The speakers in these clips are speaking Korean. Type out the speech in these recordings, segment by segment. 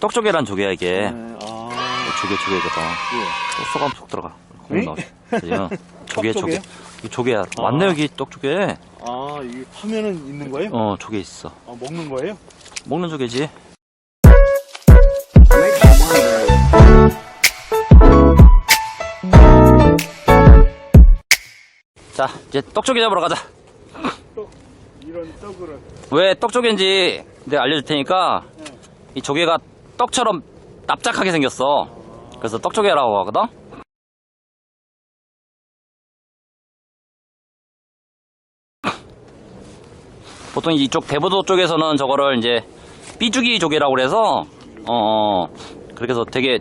떡조개란 조개야 이게. 네, 아, 조개. 또 쏘가면 속 들어가. 에? 나와. 그죠? 조개 조개. 떡조개요? 이 조개야. 아. 왔네 여기 떡조개. 아, 이게 파면은 있는 거예요? 어 조개 있어. 아, 먹는 거예요? 먹는 조개지. 자 이제 떡조개 잡으러 가자. 떡, 이런 떡을. 왜 떡조개인지 내가 알려줄 테니까 이 조개가 떡처럼 납작하게 생겼어. 그래서 떡조개라고 하거든. 보통 이쪽 대부도 쪽에서는 저거를 이제 삐죽이 조개라고 그래서 어 그렇게 해서 되게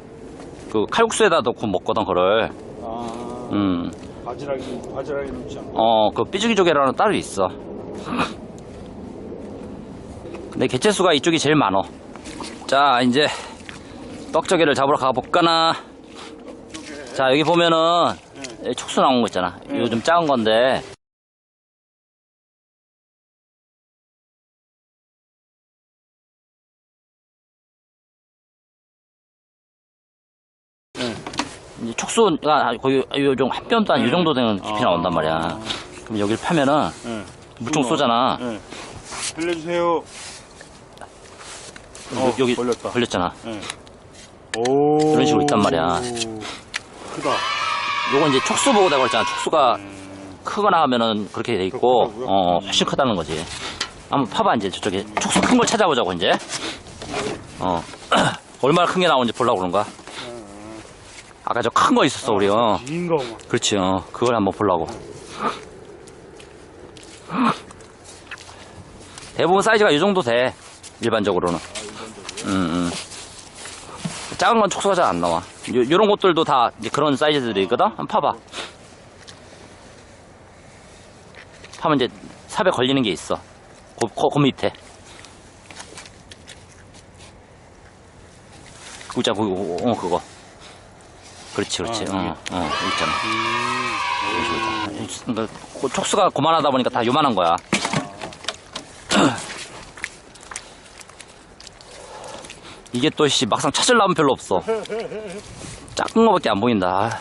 그 칼국수에다 넣고 먹거든 그거를 아, 음 바지락이, 바지락이 넣지 않고. 어, 그 삐죽이 조개라는 따로 있어. 근데 개체수가 이쪽이 제일 많어. 자, 이제 떡조개를 잡으러 가볼까나. 자, 여기 보면은 여기 촉수 나온 거 있잖아. 네. 요즘 작은 건데. 네. 촉수가 거의 요정 한 뼘도 한이 정도 되는 깊이 아. 나온단 말이야. 그럼 여기를 파면은 네. 물총 쏘잖아. 네. 살려주세요. 어, 여- 여기 걸렸다. 걸렸잖아. 네. 오. 이런 식으로 있단 말이야. 크다. 요건 이제 촉수 보고 내가 그랬잖아. 촉수가 음, 크거나 하면은 그렇게 돼 있고, 그렇다고요? 어, 훨씬 크다는 거지. 한번 파봐, 이제 저쪽에. 촉수 큰 걸 찾아보자고, 이제. 어. 얼마나 큰 게 나오는지 보려고 그런 거야. 아까 저 큰 거 있었어, 우리, 어. 긴 거. 뭐. 그렇지, 어. 그걸 한번 보려고. 대부분 사이즈가 이 정도 돼. 일반적으로는. 음, 음. 작은 건 촉수가 잘 안 나와. 요, 요런 것들도 다 이제 그런 사이즈들이 있거든? 한번 파봐. 파면 이제 삽에 걸리는 게 있어. 그, 그, 그 밑에. 그거 있잖아, 그거, 어, 그거. 그렇지, 그렇지. 아, 어. 어, 여기 있잖아. 그러니까 그 촉수가 고만하다 보니까 다 요만한 거야. 이게 또, 씨, 막상 찾으려면 별로 없어. 작은 거밖에 안 보인다.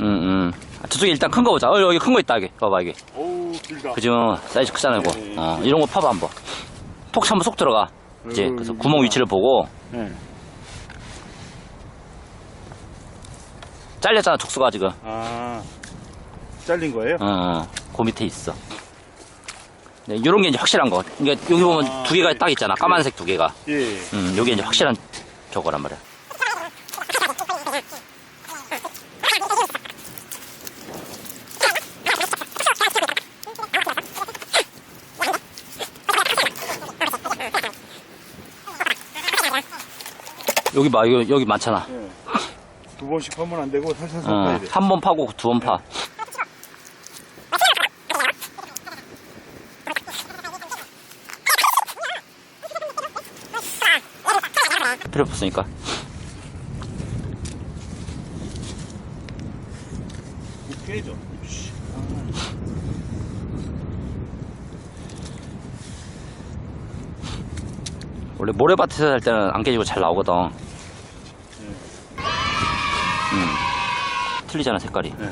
응, 응. 아, 저쪽에 일단 큰 거 보자. 어, 여기 큰 거 있다, 여기. 봐봐, 여기. 오우, 길다. 그죠? 사이즈 크잖아, 이거. 네. 어, 이런 거 파봐, 한번. 톡 한번 속 들어가. 이제, 음, 그래서 구멍 위치를 보고, 네. 잘렸잖아, 촉수가 지금. 아, 잘린 거예요? 어, 어, 그 밑에 있어. 네, 요런 게 이제 확실한 거. 그러니까 여기 보면 아, 두 개가 네. 딱 있잖아. 까만색 두 개가. 예. 음, 요게 이제 확실한 저거란 말이야. 여기 봐, 여기, 여기 많잖아. 예. 두 번씩 하면 안 되고 살살살 어, 파야 돼. 한 번 파고 두 번 파. 필요 없으니까. 깨져. 원래 모래밭에서 할 때는 안 깨지고 잘 나오거든. 음. 틀리잖아, 색깔이. 네.